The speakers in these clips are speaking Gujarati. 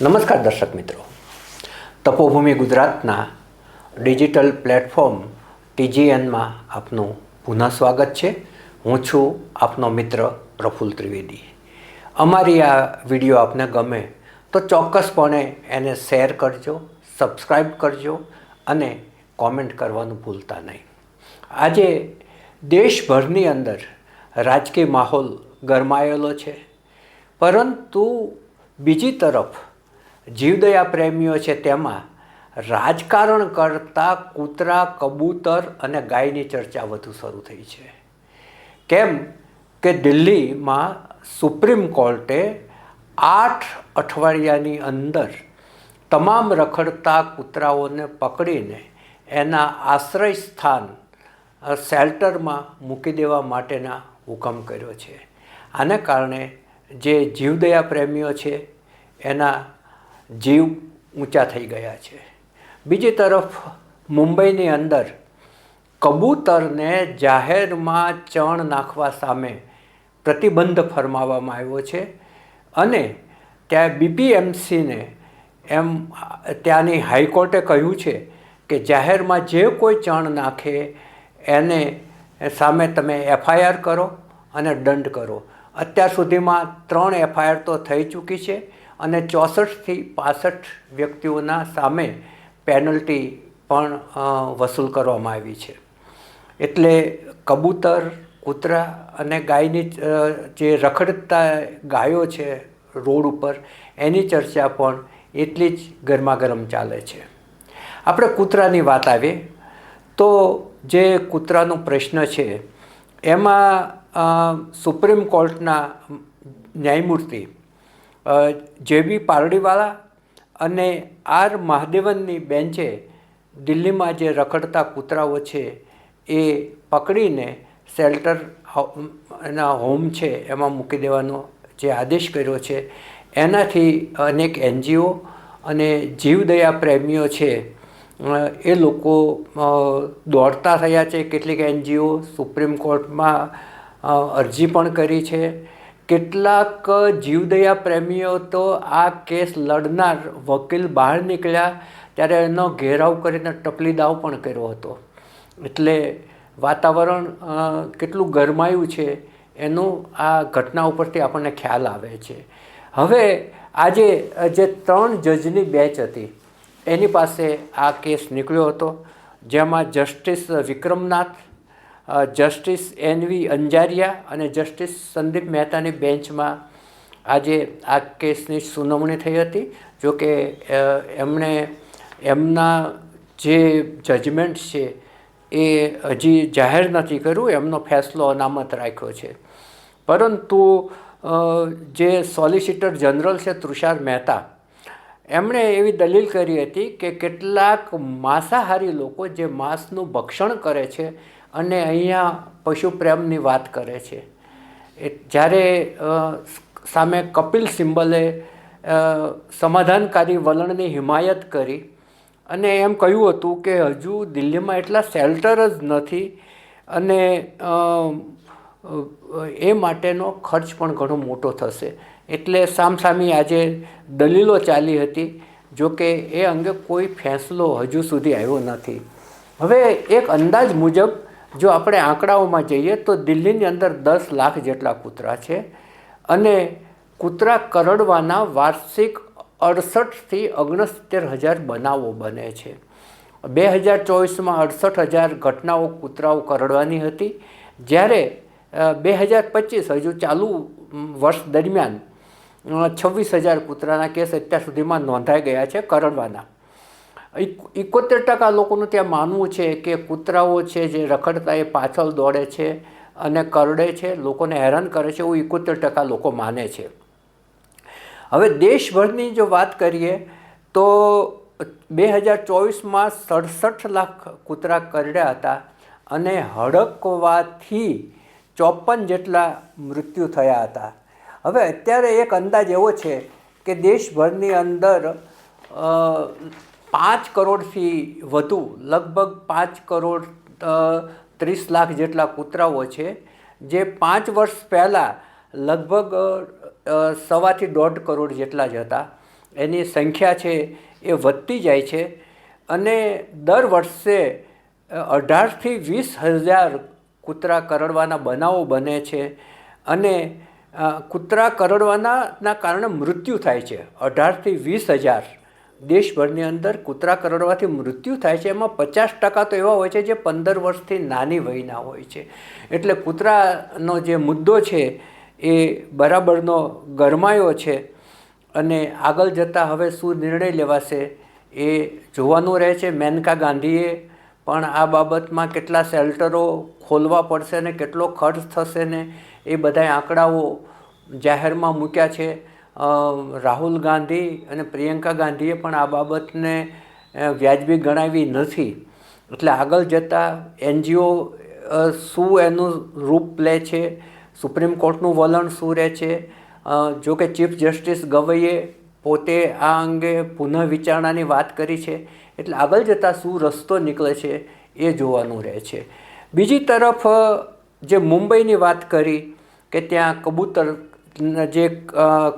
નમસ્કાર દર્શક મિત્રો. તપોભૂમિ ગુજરાતના ડિજિટલ પ્લેટફોર્મ ટીજીએનમાં આપનું પુનઃ સ્વાગત છે. હું છું આપનો મિત્ર પ્રફુલ્લ ત્રિવેદી. અમારી આ વીડિયો આપને ગમે તો ચોક્કસપણે એને શેર કરજો સબસ્ક્રાઈબ કરજો અને કોમેન્ટ કરવાનું ભૂલતા નહીં. આજે દેશભરની અંદર રાજકીય માહોલ ગરમાયેલો છે. પરંતુ બીજી તરફ જીવદયા પ્રેમીઓ છે તેમાં રાજકારણ કરતાં કૂતરા, કબૂતર અને ગાયની ચર્ચા વધુ શરૂ થઈ છે. કેમ કે દિલ્હીમાં સુપ્રીમ કોર્ટે આઠ અઠવાડિયાની અંદર તમામ રખડતા કૂતરાઓને પકડીને એના આશ્રય સ્થાન શેલ્ટરમાં મૂકી દેવા માટેના હુકમ કર્યો છે. આને કારણે જે જીવદયા પ્રેમીઓ છે, એના જીવ ઊંચા થઈ ગયા છે. બીજી તરફ મુંબઈની અંદર કબૂતરને જાહેરમાં ચણ નાખવા સામે પ્રતિબંધ ફરમાવવામાં આવ્યો છે અને ત્યાં બીપીએમસીને એમ ત્યાંની હાઈકોર્ટે કહ્યું છે કે જાહેરમાં જે કોઈ ચણ નાખે એને સામે તમે એફઆઈઆર કરો અને દંડ કરો. અત્યાર સુધીમાં ત્રણ એફઆઈઆર તો થઈ ચૂકી છે. અને ચોસઠથી પાસઠ વ્યક્તિઓના સામે પેનલ્ટી પણ વસૂલ કરવામાં આવી છે. એટલે કબૂતર, કૂતરા અને ગાયની જે રખડતા ગાયો છે રોડ ઉપર, એની ચર્ચા પણ એટલી જ ગરમાગરમ ચાલે છે. આપણે કૂતરાની વાત આવીએ તો જે કૂતરાનો પ્રશ્ન છે, એમાં સુપ્રીમ કોર્ટના ન્યાયમૂર્તિ જે બી પારડીવાલા અને આર મહાદેવનની બેન્ચે દિલ્હીમાં જે રખડતા કૂતરાઓ છે, એ પકડીને શેલ્ટર એના હોમ છે, એમાં મૂકી દેવાનો જે આદેશ કર્યો છે. એનાથી અનેક એનજીઓ અને જીવદયા પ્રેમીઓ છે એ લોકો દોડતા થયા છે. કેટલીક એનજીઓ સુપ્રીમ કોર્ટમાં અરજી પણ કરી છે. કેટલાક જીવદયા પ્રેમીઓ તો આ કેસ લડનાર વકીલ બહાર નીકળ્યા ત્યારે એનો ઘેરાવ કરીને ટપલી દાવ પણ કર્યો હતો. એટલે વાતાવરણ કેટલું ગરમાયું છે એનું આ ઘટના ઉપરથી આપણને ખ્યાલ આવે છે. હવે આજે જે ત્રણ જજની બેચ હતી, એની પાસે આ કેસ નીકળ્યો હતો, જેમાં justice Vikramnath justice N V Anjaria અને જસ્ટિસ સંદીપ મહેતાની બેન્ચમાં આજે આ કેસની સુનાવણી થઈ હતી. જો કે એમણે એમના જે જજમેન્ટ છે એ હજી જાહેર નથી કર્યું, એમનો ફેસલો અનામત રાખ્યો છે. પરંતુ જે સોલિસિટર જનરલ છે તુષાર મહેતા એમણે એવી દલીલ કરી હતી કે કેટલાક માંસાહારી લોકો જે માંસનું ભક્ષણ કરે છે અને અહીંયા પશુ પ્રેમની વાત કરે છે. જ્યારે સામે કપિલ સિંબલે સમાધાનકારી વલણની હિમાયત કરી અને એમ કહ્યું હતું કે હજુ દિલ્હીમાં એટલા શેલ્ટર જ નથી અને એ માટેનો ખર્ચ પણ ઘણો મોટો થશે. એટલે સામસામી આજે દલીલો ચાલી હતી જો કે એ અંગે કોઈ ફેંસલો હજુ સુધી આવ્યો નથી. હવે એક અંદાજ મુજબ, જો આપણે આંકડાઓમાં જઈએ, તો દિલ્હીની અંદર દસ લાખ જેટલા કૂતરા છે અને કૂતરા કરડવાના વાર્ષિક અડસઠથી ઓગણસિત્તેર હજાર બનાવો બને છે. બે હજાર ચોવીસમાં અડસઠ હજાર ઘટનાઓ કૂતરાઓ કરડવાની હતી. જ્યારે બે હજાર પચીસ હજુ ચાલુ વર્ષ દરમિયાન છવ્વીસ હજાર કૂતરાના કેસ અત્યાર સુધીમાં નોંધાઈ ગયા છે કરડવાના. એકોતેર ટકા લોકોનું ત્યાં માનવું છે કે કૂતરાઓ છે જે રખડતા એ પાછળ દોડે છે અને કરડે છે, લોકોને હેરાન કરે છે, એવું એકોતેર ટકા લોકો માને છે. હવે દેશભરની જો વાત કરીએ તો બે હજાર ચોવીસમાં સડસઠ લાખ કૂતરા કરડ્યા હતા અને હડકવાથી ચોપન જેટલા મૃત્યુ થયા હતા. હવે અત્યારે એક અંદાજ એવો છે કે દેશભરની અંદર પાંચ કરોડથી વધુ, લગભગ પાંચ કરોડ ત્રીસ લાખ જેટલા કૂતરાઓ છે, જે પાંચ વર્ષ પહેલાં લગભગ સવાથી દોઢ કરોડ જેટલા જ હતા. એની સંખ્યા છે એ વધતી જાય છે અને દર વર્ષે અઢારથી વીસ હજાર કૂતરા કરડવાના બનાવો બને છે અને કૂતરા કરડવાના કારણે મૃત્યુ થાય છે. અઢારથી વીસ હજાર દેશભરની અંદર કૂતરા કરડવાથી મૃત્યુ થાય છે. એમાં પચાસ ટકા તો એવા હોય છે જે પંદર વર્ષથી નાની વયના હોય છે. એટલે કૂતરાનો જે મુદ્દો છે એ બરાબરનો ગરમાયો છે અને આગળ જતાં હવે શું નિર્ણય લેવાશે એ જોવાનું રહે છે. મેનકા ગાંધીએ પણ આ બાબતમાં કેટલા શેલ્ટરો ખોલવા પડશે ને કેટલો ખર્ચ થશે ને એ બધા આંકડાઓ જાહેરમાં મૂક્યા છે. રાહુલ ગાંધી અને પ્રિયંકા ગાંધીએ પણ આ બાબતને વ્યાજબી ગણાવી નથી. એટલે આગળ જતાં એનજીઓ શું એનું રૂપ લે છે? સુપ્રીમ કોર્ટનું વલણ શું રહે છે? જો કે ચીફ જસ્ટિસ ગવઈએ પોતે આ અંગે પુનઃ વિચારણાની વાત કરી છે. એટલે આગળ જતાં શું રસ્તો નીકળે છે એ જોવાનું રહે છે. બીજી તરફ જે મુંબઈની વાત કરી કે ત્યાં કબૂતર, જે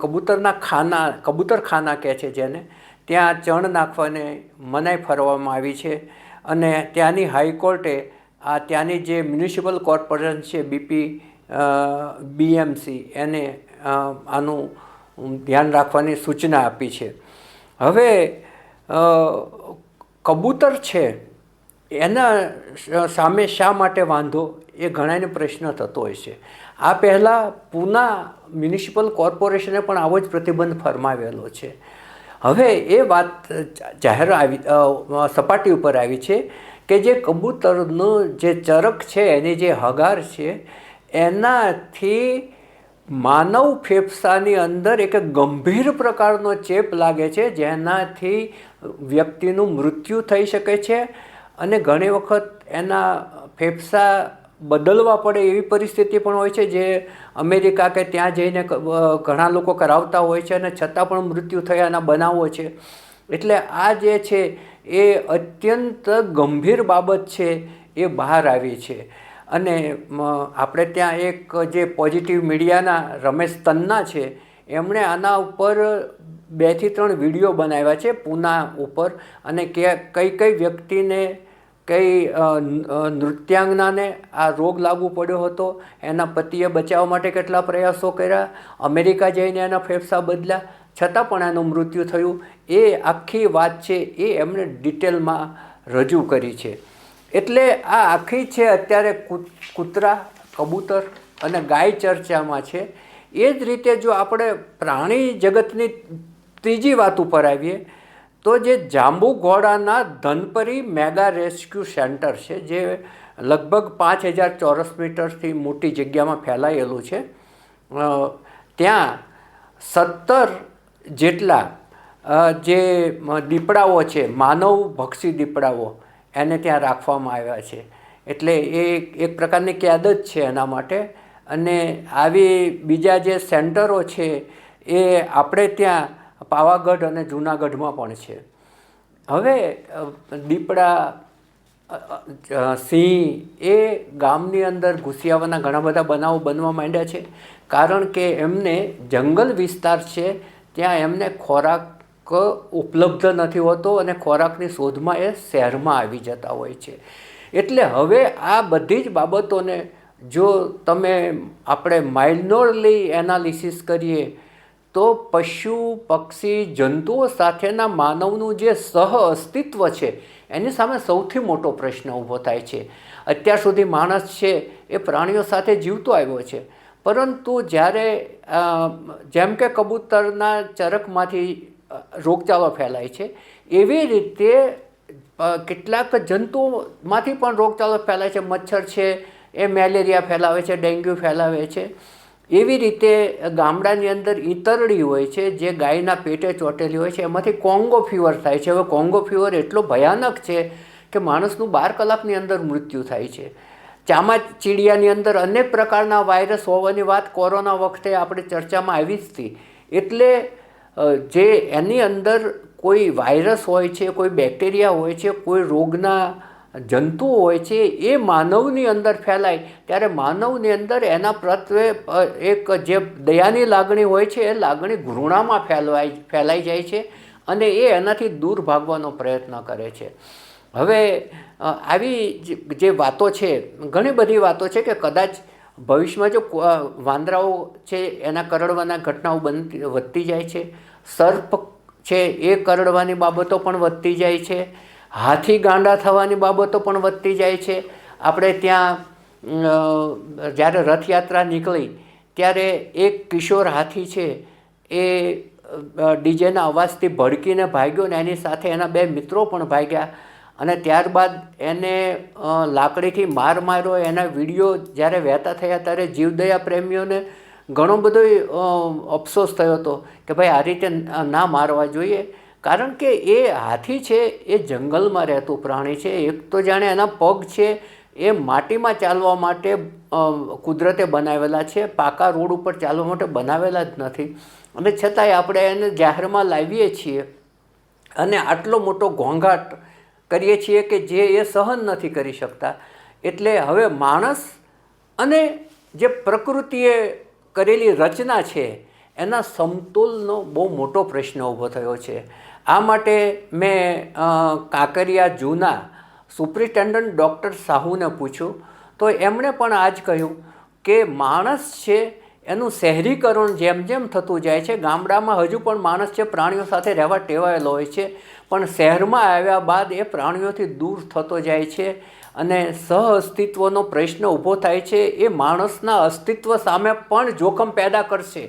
કબૂતરના ખાના, કબૂતર ખાના કહે છે જેને, ત્યાં ચણ નાખવાને મનાઈ ફરવામાં આવી છે અને ત્યાંની હાઈકોર્ટે આ ત્યાંની જે મ્યુનિસિપલ કોર્પોરેશન છે, બીપી બીએમસી, એને આનું ધ્યાન રાખવાની સૂચના આપી છે. હવે કબૂતર છે, એના સામે શા માટે વાંધો? એ ઘણાને પ્રશ્ન થતો હોય છે. આ પહેલાં પૂના મ્યુનિસિપલ કોર્પોરેશને પણ આવો જ પ્રતિબંધ ફરમાવેલો છે. હવે એ વાત જાહેર આવી સપાટી ઉપર આવી છે કે જે કબૂતરનું જે ચરક છે, એની જે હગાર છે, એનાથી માનવ ફેફસાની અંદર એક ગંભીર પ્રકારનો ચેપ લાગે છે, જેનાથી વ્યક્તિનું મૃત્યુ થઈ શકે છે અને ઘણી વખત એના ફેફસા બદલવા પડે એવી પરિસ્થિતિ પણ હોય છે જે અમેરિકા કે ત્યાં જઈને ઘણા લોકો કરાવતા હોય છે અને છતાં પણ મૃત્યુ થયાના બનાવો છે. એટલે આ જે છે એ અત્યંત ગંભીર બાબત છે એ બહાર આવી છે. અને આપણે ત્યાં એક જે પોઝિટિવ મીડિયાના રમેશ તન્ના છે, એમણે આના ઉપર બેથી ત્રણ વીડિયો બનાવ્યા છે પૂના ઉપર અને કે, કઈ કઈ વ્યક્તિને કઈ નૃત્યાંગનાને આ રોગ લાગુ પડ્યો હતો, એના પતિએ બચાવવા માટે કેટલા પ્રયાસો કર્યા, અમેરિકા જઈને એના ફેફસા બદલ્યા, છતાં પણ એનું મૃત્યુ થયું. એ આખી વાત છે એ એમણે ડિટેલમાં રજૂ કરી છે. એટલે આ આખી છે અત્યારે કૂતરા, કબૂતર અને ગાય ચર્ચામાં છે. એ જ રીતે જો આપણે પ્રાણી જગતની ત્રીજી વાત ઉપર આવીએ તો જે જાંબુ ઘોડાના ધનપરી મેગા રેસ્ક્યુ સેન્ટર છે, જે લગભગ પાંચ હજાર ચોરસ મીટરથી મોટી જગ્યામાં ફેલાયેલું છે ત્યાં સત્તર જેટલા જે દીપડાઓ છે, માનવ ભક્ષી દીપડાઓ, એને ત્યાં રાખવામાં આવ્યા છે. એટલે એ એક પ્રકારની કેદ જ છે એના માટે. અને આવી બીજા જે સેન્ટરો છે, એ આપણે ત્યાં પાવાગઢ અને જૂનાગઢમાં પણ છે. હવે દીપડા સિંહ એ ગામની અંદર ઘૂસી આવવાના ઘણા બધા બનાવો બનવા માંડ્યા છે. કારણ કે એમને જંગલ વિસ્તાર છે, ત્યાં એમને ખોરાક ઉપલબ્ધ નથી હોતો અને ખોરાકની શોધમાં એ શહેરમાં આવી જતા હોય છે. એટલે હવે આ બધી જ બાબતોને જો તમે આપણે માઇનોરલી એનાલિસિસ કરીએ તો પશુ, પક્ષી, જંતુઓ સાથેના માનવનું જે સહ અસ્તિત્વ છે, એની સામે સૌથી મોટો પ્રશ્ન ઊભો થાય છે. અત્યાર સુધી માણસ છે, એ પ્રાણીઓ સાથે જીવતો આવ્યો છે. પરંતુ જ્યારે જેમ કે કબૂતરના ચરકમાંથી રોગચાળો ફેલાય છે, એવી રીતે કેટલાક જંતુઓમાંથી પણ રોગચાળો ફેલાય છે. મચ્છર છે, એ મેલેરિયા ફેલાવે છે, ડેન્ગ્યુ ફેલાવે છે. એવી રીતે ગામડાની અંદર ઈતરડી હોય છે, જે ગાયના પેટે ચોટેલી હોય છે, એમાંથી કોંગો ફીવર થાય છે. હવે કોંગો ફીવર એટલો ભયાનક છે કે માણસનું બાર કલાકની અંદર મૃત્યુ થાય છે. ચામાચીડિયાની અંદર અનેક પ્રકારના વાયરસ હોવાની વાત કોરોના વખતે આપણે ચર્ચામાં આવી જ હતી. એટલે જે એની અંદર કોઈ વાયરસ હોય છે, કોઈ બેક્ટેરિયા હોય છે, કોઈ રોગના જંતુઓ હોય છે, એ માનવની અંદર ફેલાય. ત્યારે માનવની અંદર એના પ્રત્યે એક જે દયાની લાગણી હોય છે, એ લાગણી ઘૃણામાં ફેલવાય, ફેલાઈ જાય છે અને એ એનાથી દૂર ભાગવાનો પ્રયત્ન કરે છે. હવે આવી જે- વાતો છે, ઘણી બધી વાતો છે કે કદાચ ભવિષ્યમાં જો વાંદરાઓ છે, એના કરડવાના ઘટનાઓ બનતી વધતી જાય છે. સર્પ છે, એ કરડવાની બાબતો પણ વધતી જાય છે. હાથી ગાંડા થવાની બાબતો પણ વધતી જાય છે. આપણે ત્યાં જ્યારે રથયાત્રા નીકળી, ત્યારે એક કિશોર હાથી છે, એ ડીજેના અવાજથી ભડકીને ભાગ્યો ને એની સાથે એના બે મિત્રો પણ ભાગ્યા. અને ત્યારબાદ એને લાકડીથી માર માર્યો, એના વીડિયો જ્યારે વહેતા થયા ત્યારે જીવદયા પ્રેમીઓને ઘણો બધો અફસોસ થયો હતો કે ભાઈ આ રીતે ના મારવા જોઈએ. કારણ કે એ હાથી છે, એ જંગલમાં રહેતું પ્રાણી છે, એક તો જાણે એના પગ છે, એ માટીમાં ચાલવા માટે કુદરતે બનાવેલા છે, પાકા રોડ ઉપર ચાલવા માટે બનાવેલા જ નથી. અને છતાંય આપણે એને જાહેરમાં લાવીએ છીએ અને આટલો મોટો ઘોંઘાટ કરીએ છીએ કે જે એ સહન નથી કરી શકતા. એટલે હવે માણસ અને જે પ્રકૃતિએ કરેલી રચના છે, એના સમતોલનો બહુ મોટો પ્રશ્ન ઊભો થયો છે. આ માટે મેં કાંકરિયા જૂના સુપ્રિન્ટેન્ડન્ટ ડૉક્ટર સાહુને પૂછ્યું. તો એમણે પણ આ જ કહ્યું કે માણસ છે, એનું શહેરીકરણ જેમ જેમ થતું જાય છે. ગામડામાં હજુ પણ માણસ છે, પ્રાણીઓ સાથે રહેવા ટેવાયેલો હોય છે. પણ શહેરમાં આવ્યા બાદ એ પ્રાણીઓથી દૂર થતો જાય છે અને સહઅસ્તિત્વનો પ્રશ્ન ઊભો થાય છે. એ માણસના અસ્તિત્વ સામે પણ જોખમ પેદા કરશે.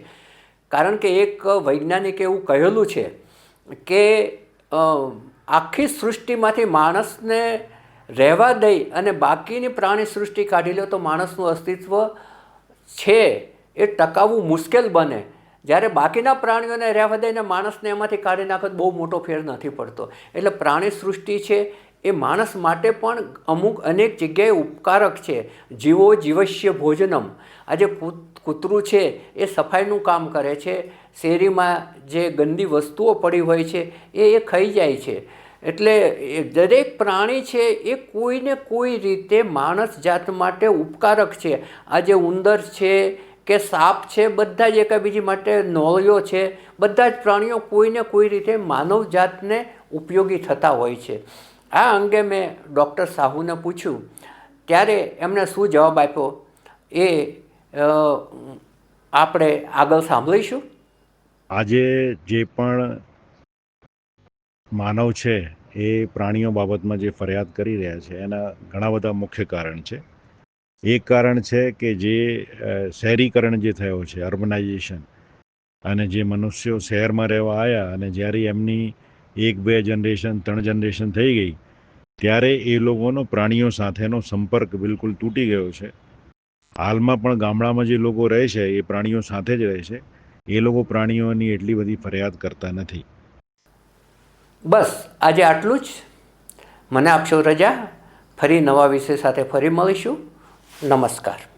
કારણ કે એક વૈજ્ઞાનિકે એવું કહેલું છે કે આખી સૃષ્ટિમાંથી માણસને રહેવા દઈ અને બાકીની પ્રાણી સૃષ્ટિ કાઢી લો તો માણસનું અસ્તિત્વ છે. એ ટકાવવું મુશ્કેલ બને. જ્યારે બાકીના પ્રાણીઓને રહેવા દઈને માણસને એમાંથી કાઢી નાખો બહુ મોટો ફેર નથી પડતો. એટલે પ્રાણી સૃષ્ટિ છે એ માણસ માટે પણ અમુક અનેક જગ્યાએ ઉપકારક છે. જીવો જીવશ્ય ભોજનમ. આજે કૂત- કૂતરું છે એ સફાઈનું કામ કરે છે. શેરીમાં જે ગંદી વસ્તુઓ પડી હોય છે એ એ ખાઈ જાય છે. એટલે દરેક પ્રાણી છે એ કોઈને કોઈ રીતે માણસ જાત માટે ઉપકારક છે. આજે ઉંદર છે કે સાપ છે, બધા જ એકાબીજી માટે નોળિયો છે, બધા જ પ્રાણીઓ કોઈને કોઈ રીતે માનવ જાતને ઉપયોગી થતા હોય છે. આ અંગે મેં ડૉક્ટર સાહુને પૂછ્યું, ત્યારે એમણે શું જવાબ આપ્યો? એ આપણે આગળ સાંભળીશું. આજે જે પણ માનવ છે, એ પ્રાણીઓ બાબતમાં જે ફરિયાદ કરી રહ્યા છે, એના ઘણા બધા મુખ્ય કારણ છે. એક કારણ છે કે જે શહેરીકરણ જે થયો છે, અર્બનાઇઝેશન, અને જે મનુષ્યો શહેરમાં રહેવા આવ્યા અને જ્યારે એમની એક, બે જનરેશન ત્રણ જનરેશન થઈ ગઈ, ત્યારે એ લોકોનો પ્રાણીઓ સાથેનો સંપર્ક બિલકુલ તૂટી ગયો છે. હાલમાં પણ ગામડામાં જે લોકો રહે છે, એ પ્રાણીઓ સાથે જ રહે છે. એ લોકો પ્રાણીઓની એટલી બધી ફરિયાદ કરતા નથી. બસ, આજે આટલું જ. મને આપશો રજા. ફરી નવા વિષય સાથે ફરી મળીશું. નમસ્કાર.